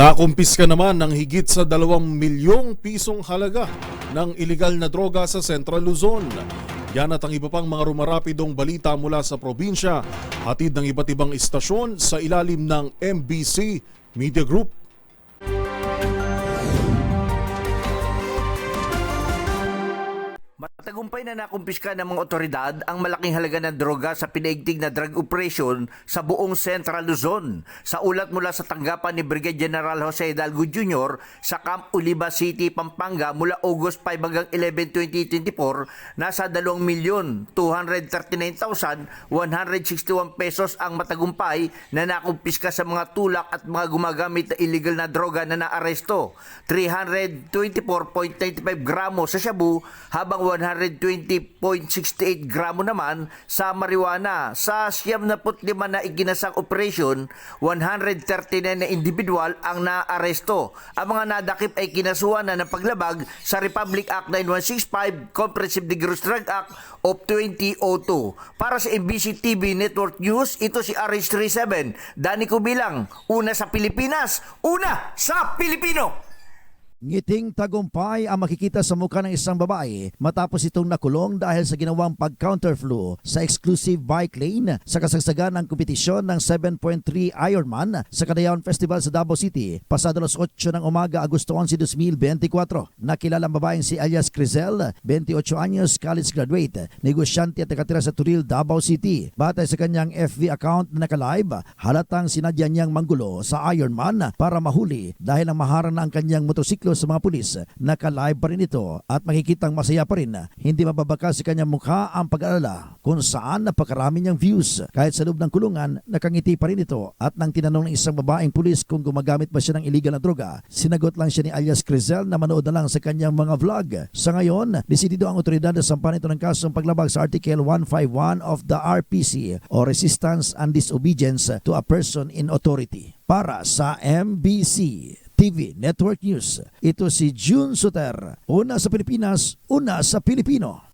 Nakumpiska naman ng higit sa 2 milyong pisong halaga ng ilegal na droga sa Central Luzon. Yan at ang iba pang mga rumarapidong balita mula sa probinsya, hatid ng iba't ibang istasyon sa ilalim ng MBC Media Group. Matagumpay na nakumpiska ng mga otoridad ang malaking halaga ng droga sa pinaigting na drug operation sa buong Central Luzon. Sa ulat mula sa tanggapan ni Brigadier General Jose Hidalgo Jr. sa Camp Oliva City, Pampanga mula August 5 hanggang 11, 2024, nasa 2,239,161 pesos ang matagumpay na nakumpiska sa mga tulak at mga gumagamit na illegal na droga na naaresto. 324.95 gramo sa shabu habang 120.68 gramo naman sa marijuana. Sa 75 na iginasang operasyon, 139 na individual ang naaresto. Ang mga nadakip ay kinasuhan na ng paglabag sa Republic Act 9165 Comprehensive Dangerous Drug Act of 2002. Para sa MBC TV Network News, ito si RH37. Dani Kubilang, una sa Pilipinas, una sa Pilipino! Ngiting tagumpay ang makikita sa mukha ng isang babae matapos itong nakulong dahil sa ginawang pag-counterflow sa exclusive bike lane sa kasagsagan ng kompetisyon ng 7.3 Ironman sa Kadayaon Festival sa Davao City pasado alas 8 ng umaga Agosto 11, 2024. Nakilala ang babaeng si alias Crizel, 28 anyos, college graduate, negosyante at nakatira sa Turil, Davao City. Batay sa kanyang FB account na naka-live, halatang sinadya niyang manggulo sa Ironman para mahuli dahil ang maharang na ang kanyang motosiklo sa mga pulis. Naka-live pa rin ito at makikitang masaya pa rin. Hindi mababaka sa kanyang mukha ang pag-alala kung saan napakarami niyang views. Kahit sa loob ng kulungan, nakangiti pa rin ito at nang tinanong ng isang babaeng pulis kung gumagamit ba siya ng illegal na droga, sinagot lang siya ni alias Crizel na manood na lang sa kanyang mga vlog. Sa ngayon, desidido ang otoridad na sampahan ito ng kasong paglabag sa Article 151 of the RPC o Resistance and Disobedience to a Person in Authority. Para sa MBC TV Network News, ito si June Suter. Una sa Pilipinas, una sa Pilipino.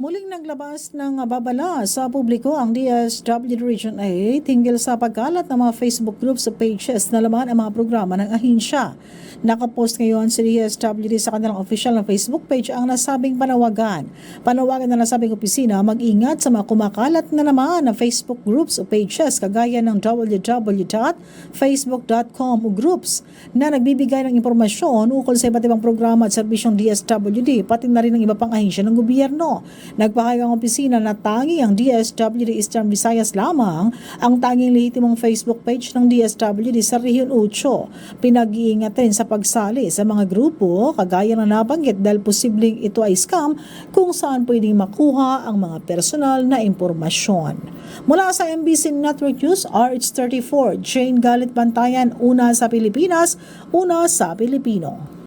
Muling naglabas ng babala sa publiko ang DSWD Region A tingil sa pagkalat ng mga Facebook groups sa pages na laman ang mga programa ng ahinsya. Nakapost ngayon si DSWD sa kanilang official na Facebook page ang nasabing panawagan. Panawagan na nasabing opisina mag-ingat sa mga kumakalat na naman na Facebook groups o pages kagaya ng www.facebook.com groups na nagbibigay ng impormasyon ukol sa iba't ibang programa at serbisyong DSWD pati na rin ng iba pang ahinsya ng gobyerno. Nagpahayag ang opisina na tangi ang DSWD Eastern Visayas lamang ang tanging lehitimong Facebook page ng DSWD sa Rehiyon 8. Pinag-iingat rin sa pagsali sa mga grupo kagaya na nabanggit dahil posibleng ito ay scam kung saan pwedeng makuha ang mga personal na impormasyon. Mula sa MBC Network News, RH34, Jane Galit Bantayan, una sa Pilipinas, una sa Pilipino.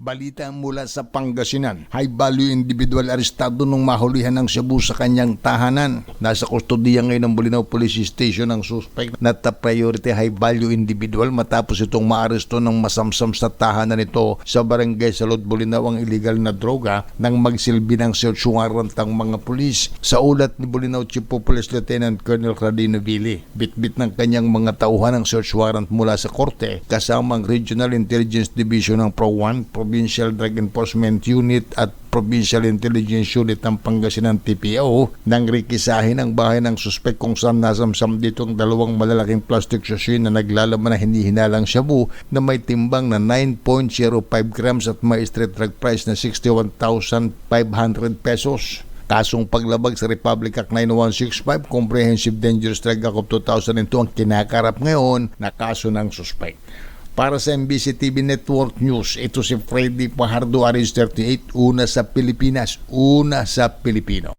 Balita mula sa Pangasinan. High value individual arestado nung mahulihan ng Cebu sa kanyang tahanan. Nasa kustodiya ngayon ng Bulinaw Police Station ang suspect na top priority high value individual matapos itong maaresto ng masamsam sa tahanan nito sa barangay Salud Bulinaw ang illegal na droga nang magsilbi ng search warrant ang mga pulis. Sa ulat ni Bulinaw Chief of Police Lieutenant Colonel Radino Vili, bitbit ng kanyang mga tauhan ng search warrant mula sa korte kasama ang Regional Intelligence Division ng PRO-1, Provincial Drug Enforcement Unit at Provincial Intelligence Unit ng Pangasinan TPO nang rikisahin ang bahay ng suspek kung saan nasamsam dito ang dalawang malalaking plastic sachet na naglalaman na hindi hinalang shabu na may timbang na 9.05 grams at may street drug price na 61,500 pesos. Kasong paglabag sa Republic Act 9165 Comprehensive Dangerous Drug Act of 2002 ang kinakarap ngayon na kaso ng suspect. Para sa MBC TV Network News, ito si Freddy Pajardo, RH38, una sa Pilipinas, una sa Pilipino.